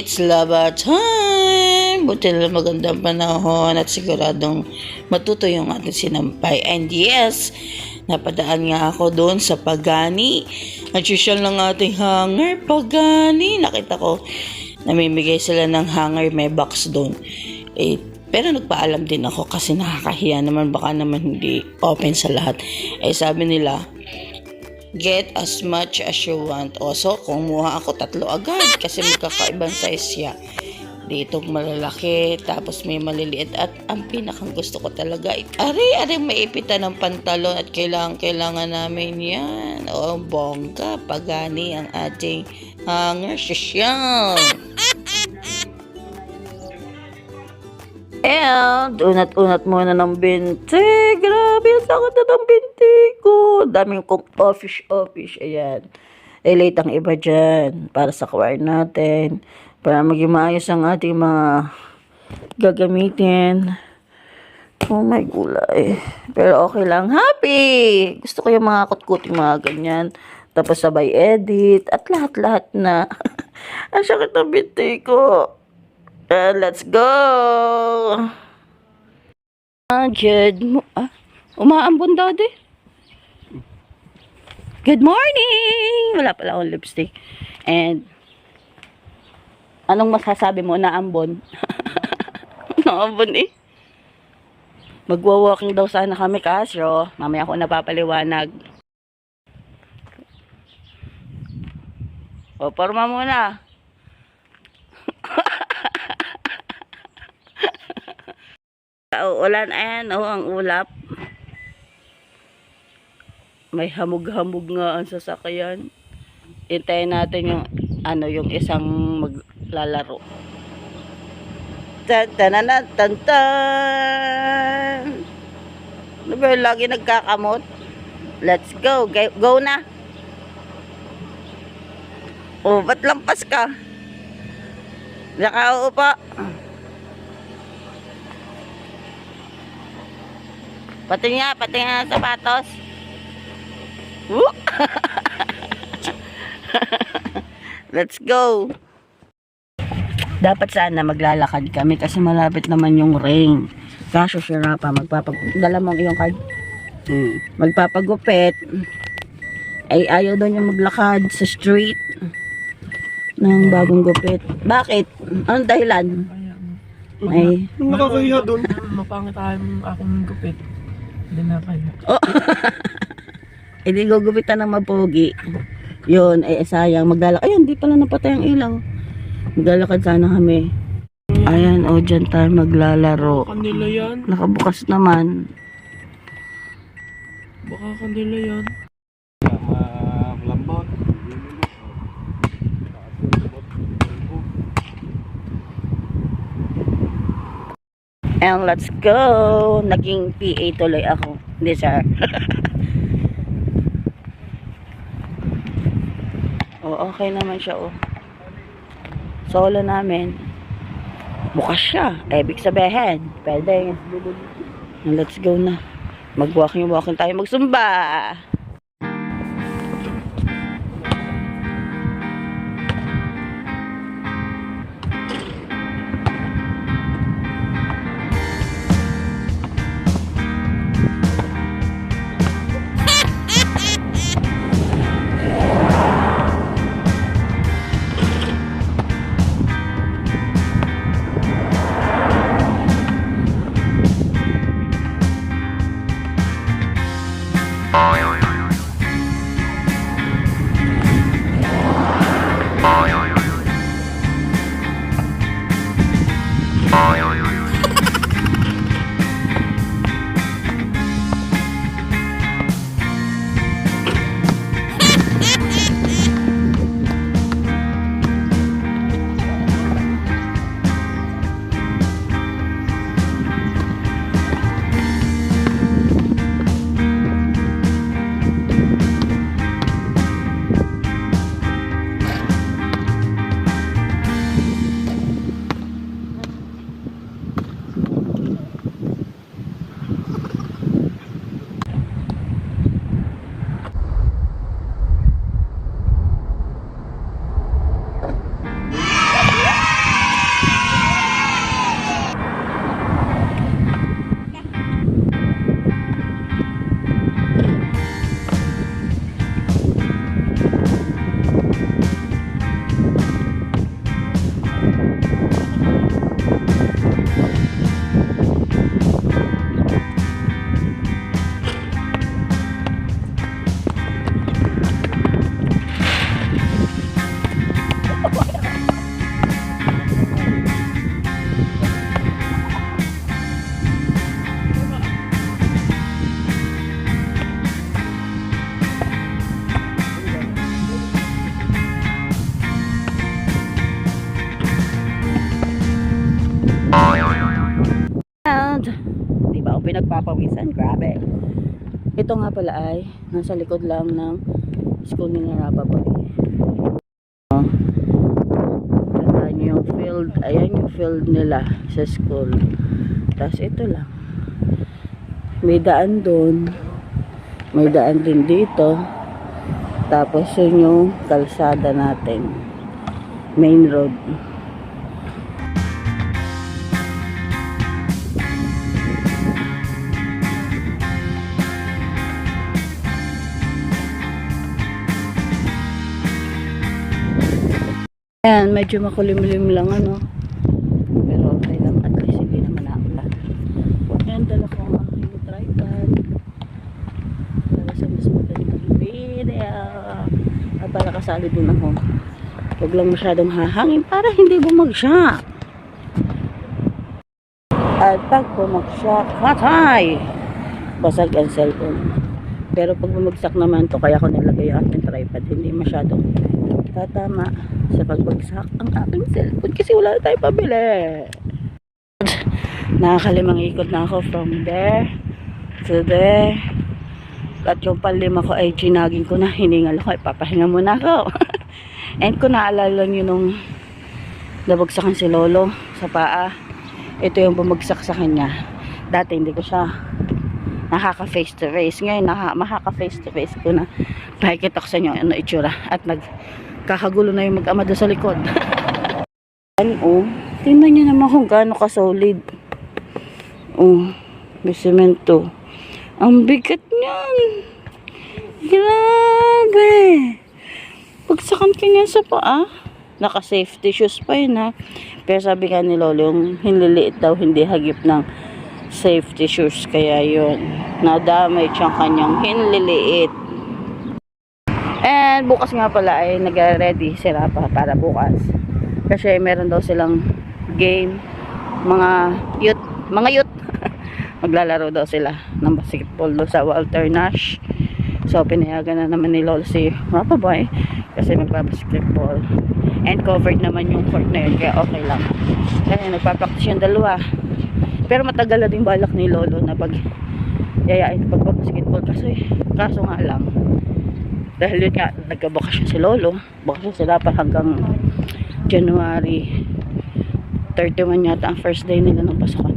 It's lava time! Buti na magandang panahon at siguradong matuto yung ating sinampay. And yes, napadaan nga ako doon sa Pagani. Nagsisyal ng ating hanger, Pagani. Nakita ko, namimigay sila ng hanger, may box doon. Eh, pero nagpaalam din ako kasi nakakahiya naman baka naman hindi open sa lahat. Eh sabi nila, get as much as you want. O, so, kumuha ako tatlo agad kasi magkakaibang size siya. Dito malalaki, tapos may maliliit at ang pinakang gusto ko talaga, ari, ari, maipitan ng pantalon at kailangan, kailangan namin yan. O, bongga, pagani ang ating hanger, sosyal. And, unat-unat muna ng binti. Grabe, sakit na ng binti ko. Daming kong office-office. Ayan. Eh, late ang iba dyan. Para sa choir natin. Para maging maayos ang ating mga gagamitin. Oh my gulay. Pero okay lang. Happy! Gusto ko yung mga kutkuting mga ganyan. Tapos sabay edit. At lahat-lahat na. ang sakit ng binti ko. Uh, let's go! Ah, good mo... Ah, umaambon daw di. Good morning! Wala pala akong lipstick. And, anong masasabi mo na ambon? Naambon eh. Magwa-walking daw sana kami kaso, mamaya ako napapaliwanag. O, porma muna. Ulan, ayan, oh, ang ulap. May hamog-hamog nga ang sasakyan. Hintayin natin yung, ano, yung isang maglalaro. Tan tan tan tan. Ano ba yung lagi nagkakamot? Let's go. Go, na. Oh, ba't lampas ka? Nakauupo. Pati nga, pati nga ang sapatos. Woo! Let's go. Dapat sana maglalakad kami kasi malapit naman yung rain. Kaso sira pa, magpapag... Dala mo iyong card. Hmm. Magpapagupit. Ay ayaw daw niya maglakad sa street ng bagong gupit. Bakit? Anong dahilan? Ay, Nakakahiya doon. Mapangit ang aking gupit. Hindi na kaya. hindi gugupitan ng mapogi. Yun, ay sayang. Maglalakad. Ayun, di pala napatay ang ilaw. Maglalakad sana kami. Ayan, o, dyan tayo maglalaro. Kanila yan. Nakabukas naman. Baka kanila yan. And let's go! Naging PA tuloy ako. Hindi, sir. oh, okay naman siya, oh. Solo namin. Bukas siya. Ibig sabihin, pwede. And let's go na. Mag-walking-walking tayo. Magsumba! Nagpapawisan. Grabe. Ito nga pala ay nasa likod lang ng school ni Narapa Boy. Oh. Tandaan niyo yung field. Ayan yung field nila sa school. Tapos ito lang. May daan doon. May daan din dito. Tapos yun yung kalsada natin. Main road. Medyo makulimlim lang ano. Pero okay lang, at least hindi naman naulan. Ayan, dala ko ang aking tripod. Para sa mas magandang video. At para kasali din ako. Huwag lang masyadong hahangin para hindi bumagsak. At pag bumagsak, patay! Basag ang cellphone. Pero pag bumagsak naman to, kaya ko nilagay yung aking tripod. Hindi masyadong tatama sa pagbagsak ang aking cellphone kasi wala na tayong pabili. Nakakalimang ikot na ako from there to there. At yung palima ko ay ginagin ko na, hiningal ako, ipapahinga muna ako. And kung naalala nyo nung nabagsakan si Lolo sa paa, ito yung bumagsak sa kanya. Dati hindi ko siya nakaka face to face. Ngayon, naka, makaka face to face ko na. Pakikita ko sa inyo ano itsura. At nagkakagulo na yung mag-ama sa likod. Yan, oh. Tingnan nyo naman kung gaano ka-solid. Oh, may semento. Ang bigat niyan. Grabe. Pagsakan ka niyan sa paa. Naka-safety shoes pa yun ha. Pero sabi nga ni Lolo, yung hinliliit daw, hindi hagip ng safety shoes. Kaya yun, nadamay siyang kanyang hinliliit. And bukas nga pala ay nag-ready sila pa para bukas. Kasi meron daw silang game. Mga youth, mga youth. Maglalaro daw sila ng basketball daw sa Walter Nash. So, pinayagan na naman ni Lolo si Papa Boy kasi magbabasketball. And covered naman yung court na yun, kaya okay lang. Kaya nagpapractice yung dalawa. Pero matagal na din balak ni Lolo na pag yayain pagbabasketball kasi kaso nga lang dahil yun nga nagkabakasyon si Lolo. Bakasyon sila pa hanggang January 31 yata ang first day nila ng pasukan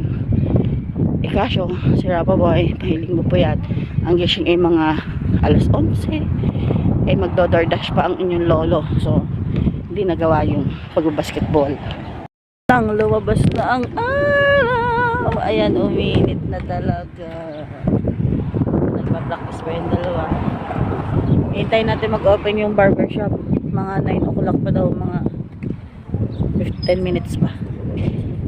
eh kaso si Rapa Boy pahiling mo po yan ang gising ay mga alas 11 eh magdodordash pa ang inyong lolo. So hindi nagawa yung pagbabasketball nang lumabas na ang araw ayan uminit na talaga. Nagpa-practice pa yung dalawa Hintayin natin mag-open yung barbershop. Mga 9 o'clock pa daw, mga 15 minutes pa.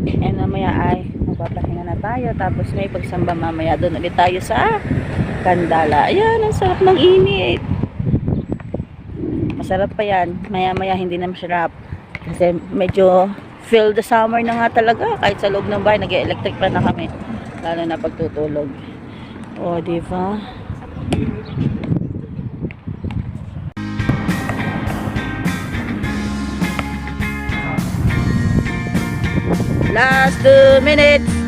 And mamaya ay magpapahinga na tayo. Tapos may pagsamba mamaya doon ulit tayo sa Kandala. Ayan, ang sarap ng init. Masarap pa yan. Maya maya hindi na masarap. Kasi medyo feel the summer na nga talaga. Kahit sa loob ng bahay, nag-electric pa na kami. Lalo na pagtutulog. O, di ba? Last two minutes.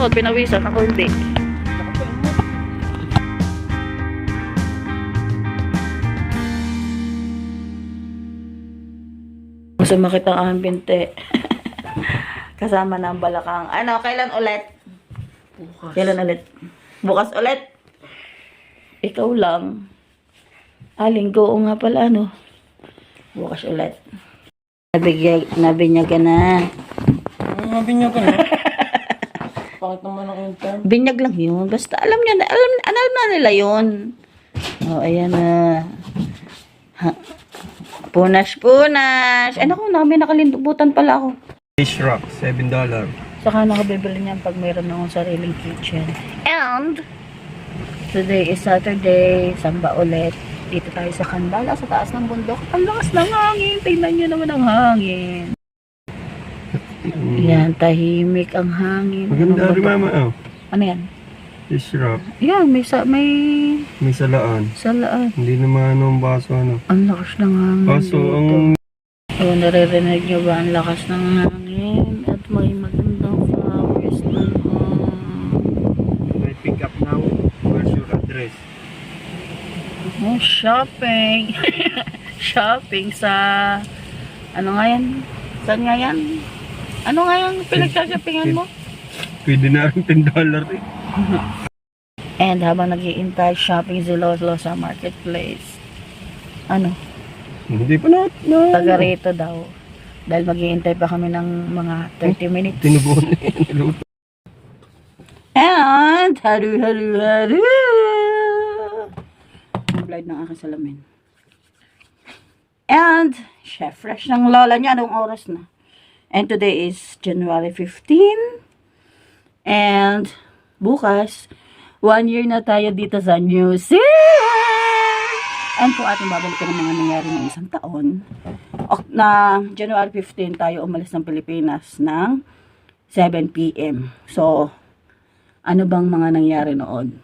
Ako pinawisan, ako hindi. Sumakit ang aking binti. Kasama ng balakang. Ano, kailan ulit? Bukas. Kailan ulit? Bukas ulit? Ikaw lang. Ah, linggo o nga pala, ano? Bukas ulit. Nabigyan, nabinyagan na. Ang mga binyag ka na. Bakit naman ang intern? Binyag lang yun. Basta alam niya na, alam, alam na nila yun. Oh, ayan na. Ha. Punas, punas. Ano ko, na, may nakalindubutan pala ako. Fish rock, $7. Saka nakabibili niyan pag mayroon akong sariling kitchen. And, today is Saturday, samba ulit. Dito tayo sa Kandala, sa taas ng bundok. Ang lakas ng hangin. Tingnan niyo naman ang hangin. Yan, tahimik ang hangin. Maganda Ang rin mama, oh. Ano yan? Fish rock, Yan, may, sa, may may salaan. salaan. Hindi naman ano ang baso ano. Ang lakas ng hangin Baso dito. ang So, naririnig niyo ba ang lakas ng hangin? At may magandang flowers ng hangin. may pick up now. Where's your address? Oh, shopping. shopping sa... Ano nga yan? Saan nga yan? Ano nga yung pinagsasappingan mo? Pwede na rin $10 eh. And habang nag-iintay shopping si Lolo sa marketplace. Ano? Hindi pa na. na Taga rito daw. Dahil mag-iintay pa kami ng mga 30 minutes. Tinubo na. Niluto. And, haru, haru, haru. Ang blade ng aking salamin. And, chef fresh ng lola niya. Anong oras na? And today is January 15. And, bukas, one year na tayo dito sa New Zealand. And kung ating babalikan ng mga nangyari ng isang taon, na January 15 tayo umalis ng Pilipinas ng 7 p.m. So, ano bang mga nangyari noon?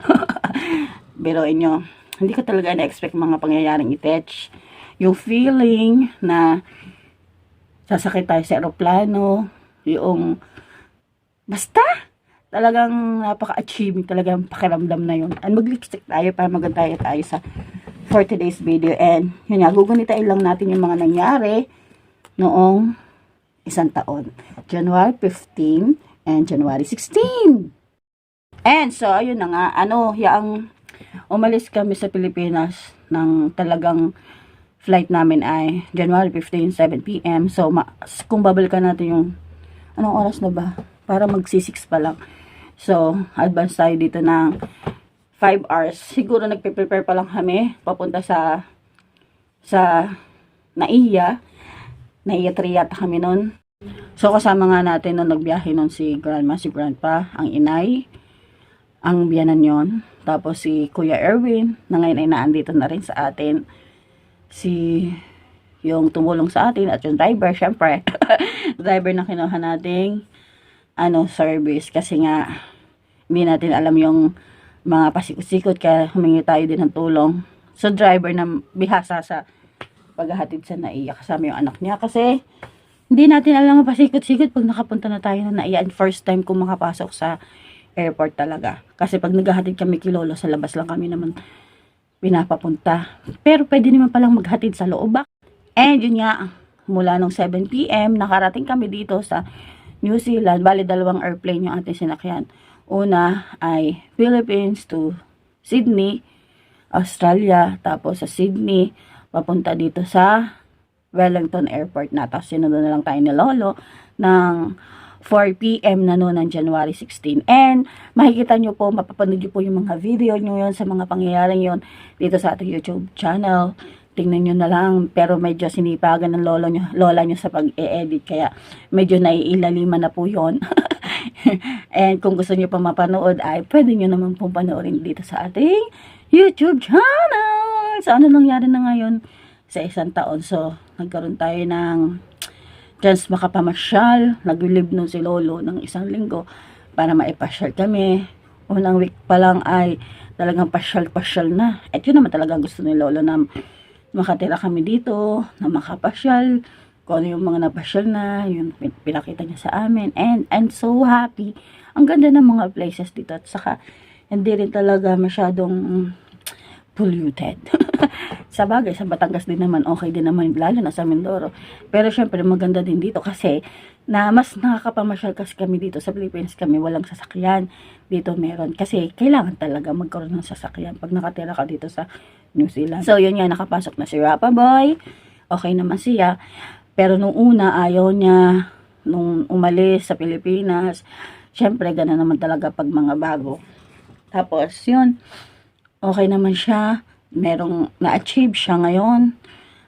Biroin nyo, hindi ko talaga na-expect mga pangyayaring itech. Yung feeling na sasakit tayo sa aeroplano, yung basta talagang napaka-achieving talagang pakiramdam na yun. And mag-lipstick tayo para maganda tayo, sa for today's video. And yun nga, gugunitain lang natin yung mga nangyari noong isang taon. January 15 and January 16. And so, ayun na nga, ano, yung umalis kami sa Pilipinas ng talagang flight namin ay January 15, 7 p.m. So, ma- kung babalikan natin yung, anong oras na ba? Para magsi-6 pa lang. So, advance tayo dito ng 5 hours. Siguro nagpe-prepare pa lang kami papunta sa sa Naiya. Naiya Triata kami nun. So, kasama nga natin nung nagbiyahe nun si grandma, si grandpa, ang inay, ang biyanan yon Tapos si Kuya Erwin, na ngayon ay naandito na rin sa atin. Si yung tumulong sa atin at yung driver, syempre. driver na kinuha nating ano, service kasi nga hindi natin alam yung mga pasikot-sikot kaya humingi tayo din ng tulong. So, driver na bihasa sa paghahatid sa naiya kasama yung anak niya kasi hindi natin alam ang pasikot-sikot pag nakapunta na tayo na naiya and first time ko makapasok sa airport talaga. Kasi pag naghahatid kami kay Lolo, sa labas lang kami naman pinapapunta. Pero pwede naman palang maghatid sa loob. And yun nga, mula nung 7pm, nakarating kami dito sa New Zealand. Bali, dalawang airplane yung ating sinakyan. Una ay Philippines to Sydney, Australia. Tapos sa Sydney, papunta dito sa Wellington Airport na. Tapos sinunod na lang tayo ni Lolo ng 4 p.m. na noon ng January 16. And makikita nyo po, mapapanood nyo po yung mga video nyo yun sa mga pangyayaring yun dito sa ating YouTube channel. Tingnan nyo na lang, pero medyo sinipagan ng lolo nyo, lola nyo sa pag-e-edit, kaya medyo naiilaliman na po yon And kung gusto nyo pa mapanood, ay pwede nyo naman pong panoorin dito sa ating YouTube channel. So, ano nangyari na ngayon sa isang taon? So, nagkaroon tayo ng chance makapamasyal. Nag-live nun si Lolo ng isang linggo para maipasyal kami. Unang week pa lang ay talagang pasyal-pasyal na. At yun naman talaga gusto ni Lolo na makatira kami dito, na makapasyal, kung ano yung mga napasyal na, pin- pinakita niya sa amin. And I'm so happy. Ang ganda ng mga places dito. At saka, hindi rin talaga masyadong polluted. sa bagay, sa Batangas din naman, okay din naman, lalo na sa Mindoro. Pero syempre, maganda din dito kasi na mas nakakapamasyal kasi kami dito. Sa Philippines kami walang sasakyan dito meron. Kasi kailangan talaga magkaroon ng sasakyan pag nakatira ka dito sa New Zealand. So yun nga nakapasok na si Rapa Boy. Okay naman siya. Pero nung una ayaw niya. Nung umalis sa Pilipinas syempre gana naman talaga pag mga bago. Tapos yun okay naman siya merong na-achieve siya ngayon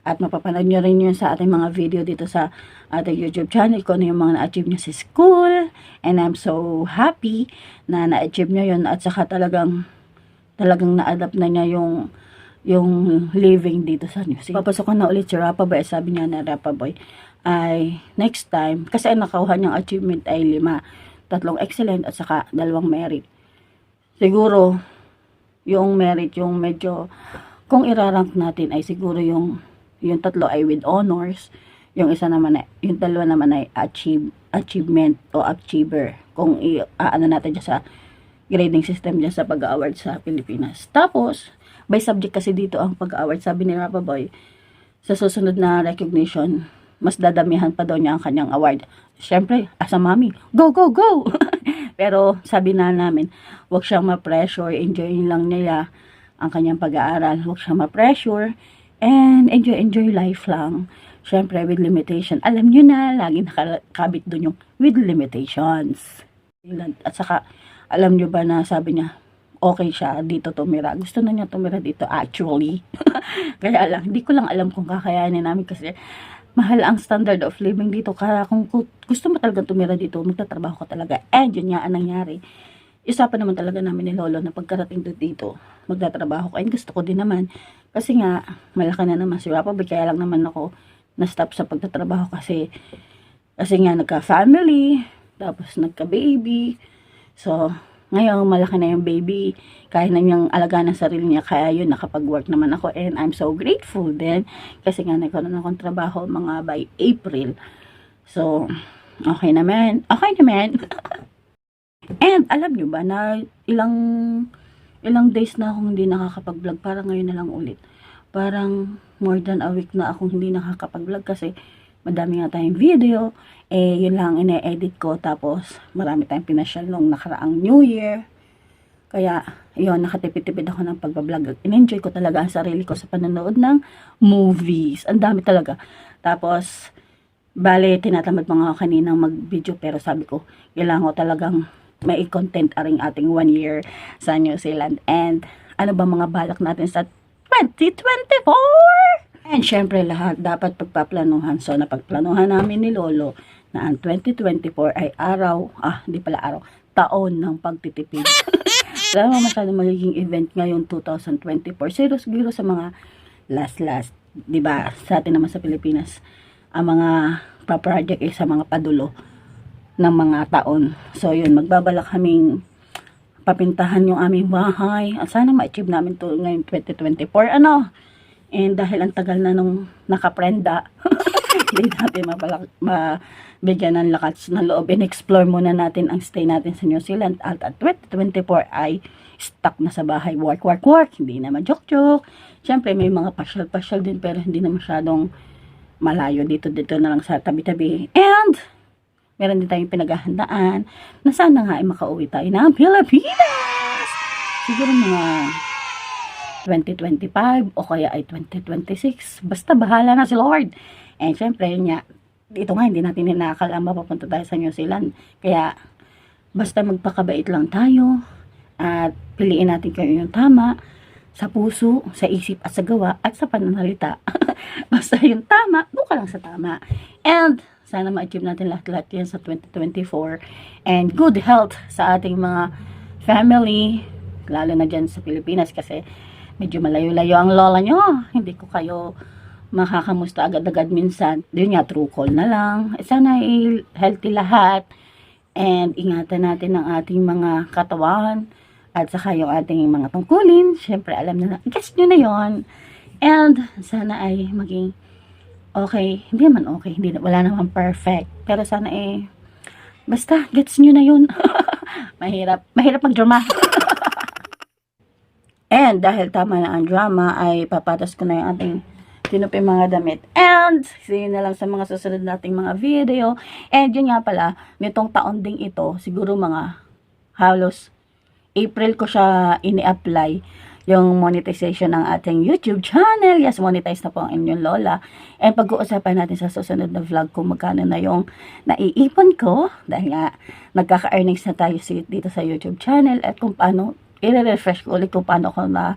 at mapapanood nyo rin yun sa ating mga video dito sa ating YouTube channel kung ano yung mga na-achieve niya sa school. And I'm so happy na na-achieve niya yun at saka talagang talagang na-adapt na niya yung yung living dito sa New Zealand. Papasok na ulit si Rapa Boy. Sabi niya na Rapa Boy ay next time, kasi ang nakuha niyang achievement ay lima. Tatlong excellent at saka dalawang merit. Siguro, yung merit, yung medyo, kung irarank natin ay siguro yung yung tatlo ay with honors, yung isa naman ay, yung dalawa naman ay achieve, achievement o achiever. Kung i, ano natin dyan sa grading system dyan sa pag-award sa Pilipinas. Tapos, by subject kasi dito ang pag-award, sabi ni Rapa Boy, sa susunod na recognition, mas dadamihan pa daw niya ang kanyang award. Siyempre, as a mommy, go, go, go! Pero sabi na namin, huwag siyang ma-pressure, enjoy lang niya ang kanyang pag-aaral. Huwag siyang ma-pressure, and enjoy, enjoy life lang. Siyempre, with limitation. Alam nyo na, lagi nakakabit doon yung with limitations. At saka, alam nyo ba na sabi niya, okay siya dito tumira. Gusto na niya tumira dito actually. Kaya lang, hindi ko lang alam kung kakayanin namin kasi mahal ang standard of living dito. Kaya kung gu- gusto mo talaga tumira dito, magtatrabaho ka talaga. And yun nga ang nangyari. Isa pa naman talaga namin ni Lolo na pagkarating doon dito, magtatrabaho ka. And gusto ko din naman. Kasi nga, malaki na naman si. Boy, Kaya lang naman ako na-stop sa pagtatrabaho kasi kasi nga nagka-family, tapos nagka-baby. So, ngayon malaki na yung baby, kaya na niyang alagaan ang sarili niya, kaya yun, nakapag-work naman ako. And I'm so grateful din, kasi nga nagkaroon akong trabaho mga by April. So, okay naman. Okay naman. And alam nyo ba na ilang ilang days na akong hindi nakakapag-vlog, parang ngayon na lang ulit. Parang more than a week na akong hindi nakakapag-vlog kasi madami nga tayong video, eh yun lang ine-edit ko tapos marami tayong pinasyal nung nakaraang New Year. Kaya yun, nakatipid-tipid ako ng pagbablog. In-enjoy ko talaga ang sarili ko sa panonood ng movies. Ang dami talaga. Tapos, bale, tinatamad mga kaninang mag-video pero sabi ko, kailangan ko talagang may content aring ating one year sa New Zealand. And ano ba mga balak natin sa 2024? Syempre lahat dapat pagpaplanuhan. So napagplanuhan namin ni Lolo na ang 2024 ay araw, ah, hindi pala araw, taon ng pagtitipid. Wala naman masyado magiging event ngayon 2024. Siguro siguro sa mga last last, 'di ba? Sa atin naman sa Pilipinas, ang mga pa-project ay sa mga padulo ng mga taon. So yun, magbabalak kaming papintahan yung aming bahay. Sana ma-achieve namin to ngayon 2024. Ano? And dahil ang tagal na nung nakaprenda, hindi natin mabalak, mabigyan ng lakas ng loob. In-explore muna natin ang stay natin sa New Zealand. At at 2024 ay stuck na sa bahay. Work, work, work. Hindi naman joke-joke. Siyempre, may mga pasyal-pasyal din pero hindi na masyadong malayo dito dito na lang sa tabi-tabi. And meron din tayong pinaghahandaan na sana nga ay makauwi tayo ng Pilipinas. Siguro mga 2025 o kaya ay 2026. Basta bahala na si Lord. And syempre, yun nga, dito nga hindi natin inakala mapapunta tayo sa New Zealand. Kaya, basta magpakabait lang tayo at piliin natin kayo yung tama sa puso, sa isip at sa gawa at sa pananalita. basta yung tama, doon ka lang sa tama. And sana ma-achieve natin lahat-lahat yan sa 2024. And good health sa ating mga family, lalo na dyan sa Pilipinas kasi medyo malayo-layo ang lola nyo. Hindi ko kayo makakamusta agad-agad minsan. Yun nga, true call na lang. Sana ay healthy lahat. And ingatan natin ang ating mga katawan at saka yung ating mga tungkulin. Siyempre, alam na, guess nyo na yon And sana ay maging okay, hindi naman okay, hindi wala naman perfect. Pero sana eh basta gets nyo na yun. mahirap, mahirap mag-drama. And dahil tama na ang drama ay papatas ko na yung ating tinupi mga damit. And see na lang sa mga susunod nating mga video. And yun nga pala, nitong taon ding ito, siguro mga halos April ko siya ini-apply yung monetization ng ating YouTube channel. Yes, monetize na po ang inyong lola. And pag-uusapan natin sa susunod na vlog kung magkano na yung naiipon ko. Dahil nga, nagkaka-earnings na tayo dito sa YouTube channel. At kung paano, i-refresh ko ulit kung paano ko na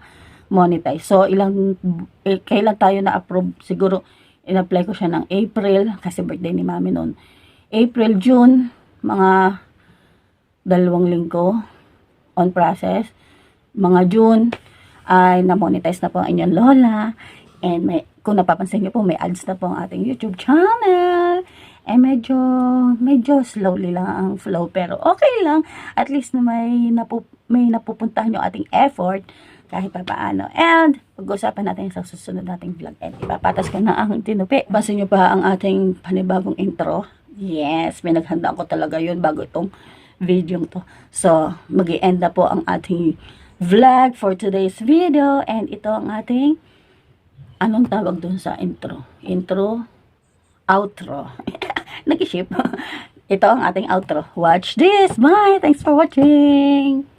monetize. So, ilang, eh, kailan tayo na-approve? Siguro, in-apply ko siya ng April, kasi birthday ni mami noon. April, June, mga dalawang linggo on process. Mga June, ay na-monetize na po ang inyong lola. And may, kung napapansin niyo po, may ads na po ang ating YouTube channel. Eh, medyo, medyo slowly lang ang flow. Pero okay lang. At least na may, napu, may napupuntahan yung ating effort kahit pa paano. And, pag-usapan natin sa susunod nating vlog. And, ipapatas ko na ang tinupi. Basa niyo pa ang ating panibagong intro. Yes, may naghanda ko talaga yun bago itong video to. So, mag end na po ang ating vlog for today's video. And ito ang ating, anong tawag dun sa intro? Intro, outro. Nag-ship. ito ang ating outro. Watch this. Bye. Thanks for watching.